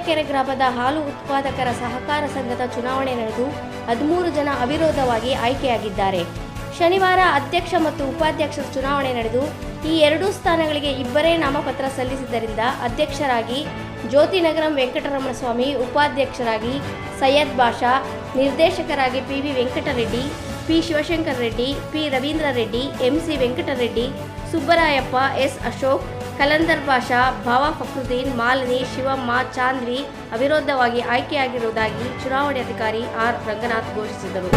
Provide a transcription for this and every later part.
ಪಾಳ್ಯಕೆರೆ ಗ್ರಾಮದ ಹಾಲು ಉತ್ಪಾದಕರ ಸಹಕಾರ ಸಂಘದ ಚುನಾವಣೆ ನಡೆದು ಹದಿಮೂರು ಜನ ಅವಿರೋಧವಾಗಿ ಆಯ್ಕೆಯಾಗಿದ್ದಾರೆ. ಶನಿವಾರ ಅಧ್ಯಕ್ಷ ಮತ್ತು ಉಪಾಧ್ಯಕ್ಷ ಚುನಾವಣೆ ನಡೆದು ಈ ಎರಡೂ ಸ್ಥಾನಗಳಿಗೆ ಇಬ್ಬರೇ ನಾಮಪತ್ರ ಸಲ್ಲಿಸಿದ್ದರಿಂದ ಅಧ್ಯಕ್ಷರಾಗಿ ಜ್ಯೋತಿನಗರಂ ವೆಂಕಟರಮಣ ಸ್ವಾಮಿ ಉಪಾಧ್ಯಕ್ಷರಾಗಿ ಸೈಯದ್ ಬಾಷಾ, ನಿರ್ದೇಶಕರಾಗಿ P V Venkatareddy, P Shivashankar Reddy, P Ravindra Reddy MC Venkatareddy, Subbarayappa, S Ashok Kalandar Basha ಭಾವ ಫಕ್ರುದ್ದೀನ್ ಮಾಲಿನಿ ಶಿವಮ್ಮ ಚಾಂದ್ವಿ ಅವಿರೋಧವಾಗಿ ಆಯ್ಕೆಯಾಗಿರುವುದಾಗಿ ಚುನಾವಣೆ ಅಧಿಕಾರಿ ಆರ್ ರಂಗನಾಥ್ ಘೋಷಿಸಿದರು.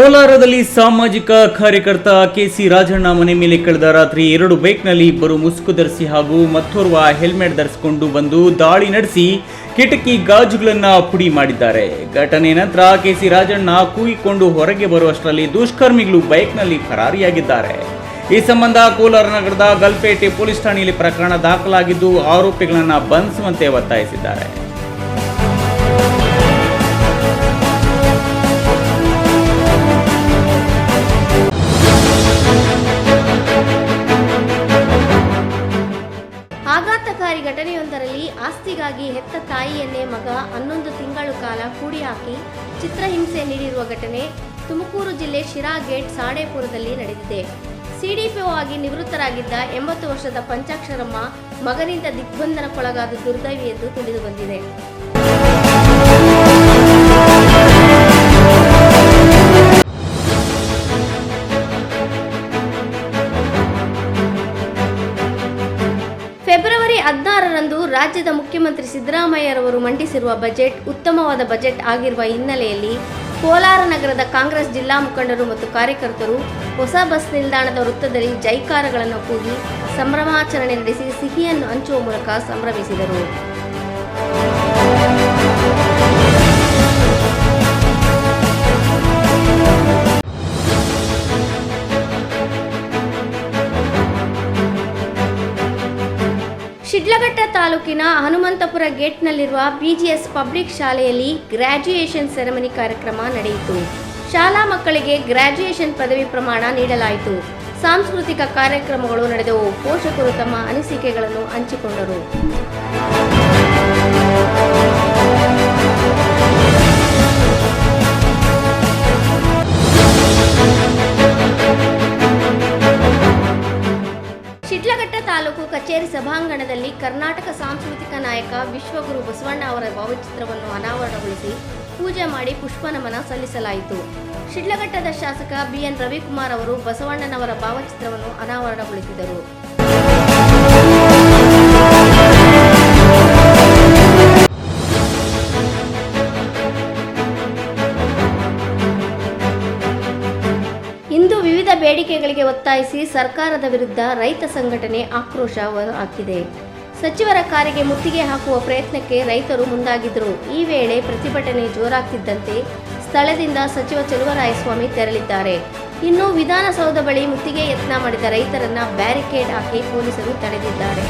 ಕೋಲಾರದಲ್ಲಿ ಸಾಮಾಜಿಕ ಕಾರ್ಯಕರ್ತ ಕೆಸಿ ರಾಜಣ್ಣ ಮನೆ ಮೇಲೆ ಕಳೆದ ರಾತ್ರಿ ಎರಡು ಬೈಕ್ನಲ್ಲಿ ಇಬ್ಬರು ಮುಸುಕು ಧರಿಸಿ ಹಾಗೂ ಮತ್ತೋರ್ವ ಹೆಲ್ಮೆಟ್ ಧರಿಸಿಕೊಂಡು ಬಂದು ದಾಳಿ ನಡೆಸಿ ಕಿಟಕಿ ಗಾಜುಗಳನ್ನ ಪುಡಿ ಮಾಡಿದ್ದಾರೆ. ಘಟನೆ ನಂತರ ಕೆಸಿ ರಾಜಣ್ಣ ಕೂಗಿಕೊಂಡು ಹೊರಗೆ ಬರುವಷ್ಟರಲ್ಲಿ ದುಷ್ಕರ್ಮಿಗಳು ಬೈಕ್ನಲ್ಲಿ ಫರಾರಿಯಾಗಿದ್ದಾರೆ. ಈ ಸಂಬಂಧ ಕೋಲಾರ ನಗರದ ಗಲ್ಪೇಟೆ ಪೊಲೀಸ್ ಠಾಣೆಯಲ್ಲಿ ಪ್ರಕರಣ ದಾಖಲಾಗಿದ್ದು, ಆರೋಪಿಗಳನ್ನು ಬಂಧಿಸುವಂತೆ ಒತ್ತಾಯಿಸಿದ್ದಾರೆ. ಕಾಲ ಕೂಡಿ ಹಾಕಿ ಚಿತ್ರಹಿಂಸೆ ನೀಡಿರುವ ಘಟನೆ ತುಮಕೂರು ಜಿಲ್ಲೆ ಶಿರಾ ಗೇಟ್ ಸಾಡೇಪುರದಲ್ಲಿ ನಡೆದಿದೆ. ಸಿಡಿಪಿಒ ಆಗಿ ನಿವೃತ್ತರಾಗಿದ್ದ ಎಂಬತ್ತು ವರ್ಷದ ಪಂಚಾಕ್ಷರಮ್ಮ ಮಗನಿಂದ ದಿಗ್ಬಂಧನಕ್ಕೊಳಗಾದ ದುರ್ದೈವಿ ಎಂದು ತಿಳಿದು ಮುಖ್ಯಮಂತ್ರಿ ಸಿದ್ದರಾಮಯ್ಯರವರು ಮಂಡಿಸಿರುವ ಬಜೆಟ್ ಉತ್ತಮವಾದ ಬಜೆಟ್ ಆಗಿರುವ ಹಿನ್ನೆಲೆಯಲ್ಲಿ ಕೋಲಾರ ನಗರದ ಕಾಂಗ್ರೆಸ್ ಜಿಲ್ಲಾ ಮುಖಂಡರು ಮತ್ತು ಕಾರ್ಯಕರ್ತರು ಹೊಸ ಬಸ್ ನಿಲ್ದಾಣದ ವೃತ್ತದಲ್ಲಿ ಜೈಕಾರಗಳನ್ನು ಕೂಗಿ ಸಂಭ್ರಮಾಚರಣೆ ನಡೆಸಿ ಸಿಹಿಯನ್ನು ಹಂಚುವ ಮೂಲಕ ಸಂಭ್ರಮಿಸಿದರು. ಶಿಡ್ಲಘಟ್ಟ ತಾಲೂಕಿನ ಹನುಮಂತಪುರ ಗೇಟ್ನಲ್ಲಿರುವ ಬಿಜಿಎಸ್ ಪಬ್ಲಿಕ್ ಶಾಲೆಯಲ್ಲಿ ಗ್ರಾಜ್ಯುಯೇಷನ್ ಸೆರೆಮನಿ ಕಾರ್ಯಕ್ರಮ ನಡೆಯಿತು. ಶಾಲಾ ಮಕ್ಕಳಿಗೆ ಗ್ರಾಜ್ಯುಯೇಷನ್ ಪದವಿ ಪ್ರಮಾಣ ನೀಡಲಾಯಿತು. ಸಾಂಸ್ಕೃತಿಕ ಕಾರ್ಯಕ್ರಮಗಳು ನಡೆದವು. ಪೋಷಕರು ತಮ್ಮ ಅನಿಸಿಕೆಗಳನ್ನು ಹಂಚಿಕೊಂಡರು. ಶಿಡ್ಲಘಟ್ಟ ತಾಲೂಕು ಕಚೇರಿ ಸಭಾಂಗಣದಲ್ಲಿ ಕರ್ನಾಟಕ ಸಾಂಸ್ಕೃತಿಕ ನಾಯಕ ವಿಶ್ವಗುರು ಬಸವಣ್ಣ ಅವರ ಭಾವಚಿತ್ರವನ್ನು ಅನಾವರಣಗೊಳಿಸಿ ಪೂಜೆ ಮಾಡಿ ಪುಷ್ಪ ನಮನ ಸಲ್ಲಿಸಲಾಯಿತು. ಶಿಡ್ಲಘಟ್ಟದ ಶಾಸಕ ಬಿಎನ್ ರವಿಕುಮಾರ್ ಅವರು ಬಸವಣ್ಣನವರ ಭಾವಚಿತ್ರವನ್ನು ಅನಾವರಣಗೊಳಿಸಿದರು. ವಿವಿಧ ಬೇಡಿಕೆಗಳಿಗೆ ಒತ್ತಾಯಿಸಿ ಸರ್ಕಾರದ ವಿರುದ್ಧ ರೈತ ಸಂಘಟನೆ ಆಕ್ರೋಶ ಹಾಕಿದೆ. ಸಚಿವರ ಕಾರಿಗೆ ಮುತ್ತಿಗೆ ಹಾಕುವ ಪ್ರಯತ್ನಕ್ಕೆ ರೈತರು ಮುಂದಾಗಿದ್ದರು ಈ ವೇಳೆ ಪ್ರತಿಭಟನೆ ಜೋರಾಗ್ತಿದ್ದಂತೆ ಸ್ಥಳದಿಂದ ಸಚಿವ ಚೆಲುವರಾಯಸ್ವಾಮಿ ತೆರಳಿದ್ದಾರೆ. ಇನ್ನು ವಿಧಾನಸೌಧ ಬಳಿ ಮುತ್ತಿಗೆ ಯತ್ನ ಮಾಡಿದ ರೈತರನ್ನ ಬ್ಯಾರಿಕೇಡ್ ಹಾಕಿ ಪೊಲೀಸರು ತಡೆದಿದ್ದಾರೆ.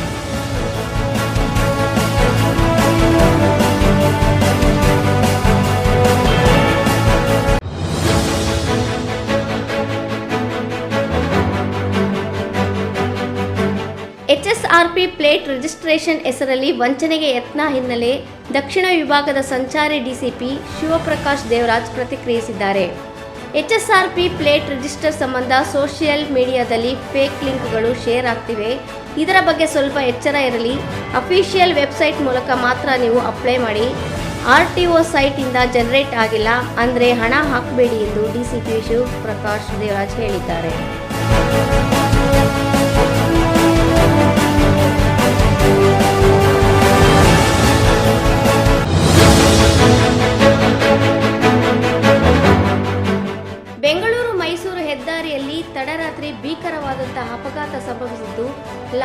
ಎಚ್ಎಸ್ಆರ್ಪಿ ಪ್ಲೇಟ್ ರಿಜಿಸ್ಟ್ರೇಷನ್ ಹೆಸರಲ್ಲಿ ವಂಚನೆಗೆ ಯತ್ನ ಹಿನ್ನೆಲೆ ದಕ್ಷಿಣ ವಿಭಾಗದ ಸಂಚಾರಿ ಡಿಸಿಪಿ ಶಿವಪ್ರಕಾಶ್ ದೇವರಾಜ್ ಪ್ರತಿಕ್ರಿಯಿಸಿದ್ದಾರೆ. ಎಚ್ಎಸ್ಆರ್ಪಿ ಪ್ಲೇಟ್ ರಿಜಿಸ್ಟರ್ ಸಂಬಂಧ ಸೋಷಿಯಲ್ ಮೀಡಿಯಾದಲ್ಲಿ ಫೇಕ್ ಲಿಂಕ್ಗಳು ಶೇರ್ ಆಗ್ತಿವೆ. ಇದರ ಬಗ್ಗೆ ಸ್ವಲ್ಪ ಎಚ್ಚರ ಇರಲಿ. ಅಫಿಷಿಯಲ್ ವೆಬ್ಸೈಟ್ ಮೂಲಕ ಮಾತ್ರ ನೀವು ಅಪ್ಲೈ ಮಾಡಿ. ಆರ್ ಟಿ ಒ ಸೈಟಿಂದ ಜನರೇಟ್ ಆಗಿಲ್ಲ. ಅಂದರೆ ಹಣ ಹಾಕಬೇಡಿ ಎಂದು ಡಿಸಿಪಿ ಶಿವಪ್ರಕಾಶ್ ದೇವರಾಜ್ ಹೇಳಿದ್ದಾರೆ.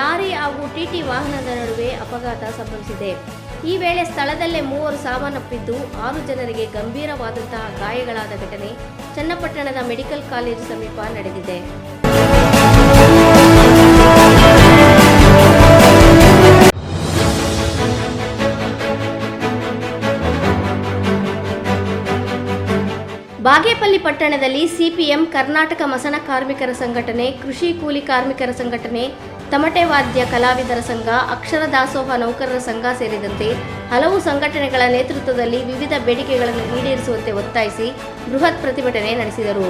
ಲಾರಿ ಹಾಗೂ ಟಿಟಿ ವಾಹನದ ನಡುವೆ ಅಪಘಾತ ಸಂಭವಿಸಿದೆ. ಈ ವೇಳೆ ಸ್ಥಳದಲ್ಲೇ ಮೂವರು ಸಾವನ್ನಪ್ಪಿದ್ದು, ಆರು ಜನರಿಗೆ ಗಂಭೀರವಾದಂತಹ ಗಾಯಗಳಾದ ಘಟನೆ ಚನ್ನಪಟ್ಟಣದ ಮೆಡಿಕಲ್ ಕಾಲೇಜು ಸಮೀಪ ನಡೆದಿದೆ. ಬಾಗೇಪಲ್ಲಿ ಪಟ್ಟಣದಲ್ಲಿ ಸಿಪಿಎಂ, ಕರ್ನಾಟಕ ಮಸಣ ಕಾರ್ಮಿಕರ ಸಂಘಟನೆ, ಕೃಷಿ ಕೂಲಿ ಕಾರ್ಮಿಕರ ಸಂಘಟನೆ ತಮಟೆ ವಾದ್ಯ ಕಲಾವಿದರ ಸಂಘ, ಅಕ್ಷರ ದಾಸೋಹ ನೌಕರರ ಸಂಘ ಸೇರಿದಂತೆ ಹಲವು ಸಂಘಟನೆಗಳ ನೇತೃತ್ವದಲ್ಲಿ ವಿವಿಧ ಬೇಡಿಕೆಗಳನ್ನು ಈಡೇರಿಸುವಂತೆ ಒತ್ತಾಯಿಸಿ ಬೃಹತ್ ಪ್ರತಿಭಟನೆ ನಡೆಸಿದರು.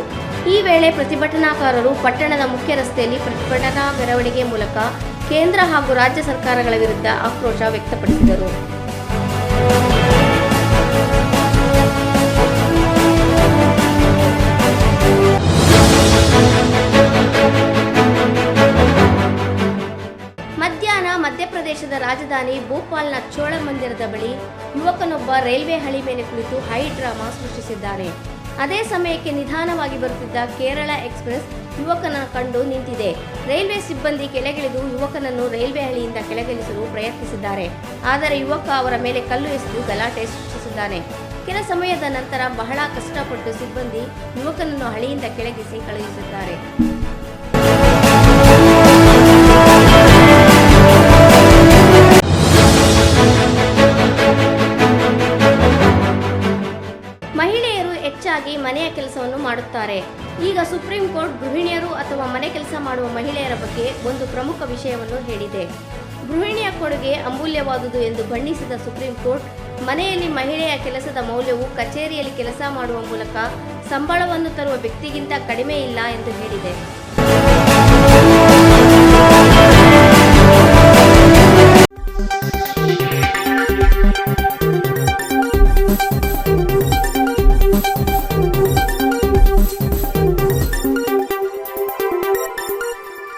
ಈ ವೇಳೆ ಪ್ರತಿಭಟನಾಕಾರರು ಪಟ್ಟಣದ ಮುಖ್ಯ ರಸ್ತೆಯಲ್ಲಿ ಪ್ರತಿಭಟನಾ ಮೆರವಣಿಗೆ ಮೂಲಕ ಕೇಂದ್ರ ಹಾಗೂ ರಾಜ್ಯ ಸರ್ಕಾರಗಳ ವಿರುದ್ಧ ಆಕ್ರೋಶ ವ್ಯಕ್ತಪಡಿಸಿದರು. ರಾಜಧಾನಿ ಭೋಪಾಲ್ನ ಚೋಳ ಮಂದಿರದ ಬಳಿ ಯುವಕನೊಬ್ಬ ರೈಲ್ವೆ ಹಳಿ ಮೇಲೆ ಕುಳಿತು ಹೈ ಡ್ರಾಮಾ ಸೃಷ್ಟಿಸಿದ್ದಾನೆ ಅದೇ ಸಮಯಕ್ಕೆ ನಿಧಾನವಾಗಿ ಬರುತ್ತಿದ್ದ ಕೇರಳ ಎಕ್ಸ್ಪ್ರೆಸ್ ಯುವಕನ ಕಂಡು ನಿಂತಿದೆ. ರೈಲ್ವೆ ಸಿಬ್ಬಂದಿ ಕೆಳಗಿಳಿದು ಯುವಕನನ್ನು ರೈಲ್ವೆ ಹಳಿಯಿಂದ ಕೆಳಗಿಳಿಸಲು ಪ್ರಯತ್ನಿಸಿದ್ದಾರೆ. ಆದರೆ ಯುವಕ ಅವರ ಮೇಲೆ ಕಲ್ಲು ಎಸೆದು ಗಲಾಟೆ ಸೃಷ್ಟಿಸಿದ್ದಾನೆ. ಕೆಲ ಸಮಯದ ನಂತರ ಬಹಳ ಕಷ್ಟಪಟ್ಟು ಸಿಬ್ಬಂದಿ ಯುವಕನನ್ನು ಹಳಿಯಿಂದ ಕೆಳಗಿಸಿ ಕಳುಹಿಸಿದ್ದಾರೆ. ಹೆಚ್ಚಾಗಿ ಮನೆಯ ಕೆಲಸವನ್ನು ಮಾಡುತ್ತಾರೆ. ಈಗ ಸುಪ್ರೀಂ ಕೋರ್ಟ್ ಗೃಹಿಣಿಯರು ಅಥವಾ ಮನೆ ಕೆಲಸ ಮಾಡುವ ಮಹಿಳೆಯರ ಬಗ್ಗೆ ಒಂದು ಪ್ರಮುಖ ವಿಷಯವನ್ನು ಹೇಳಿದೆ. ಗೃಹಿಣಿಯ ಕೊಡುಗೆ ಅಮೂಲ್ಯವಾದುದು ಎಂದು ಬಣ್ಣಿಸಿದ ಸುಪ್ರೀಂ ಕೋರ್ಟ್, ಮನೆಯಲ್ಲಿ ಮಹಿಳೆಯ ಕೆಲಸದ ಮೌಲ್ಯವು ಕಚೇರಿಯಲ್ಲಿ ಕೆಲಸ ಮಾಡುವ ಮೂಲಕ ಸಂಬಳವನ್ನು ತರುವ ವ್ಯಕ್ತಿಗಿಂತ ಕಡಿಮೆ ಇಲ್ಲ ಎಂದು ಹೇಳಿದೆ.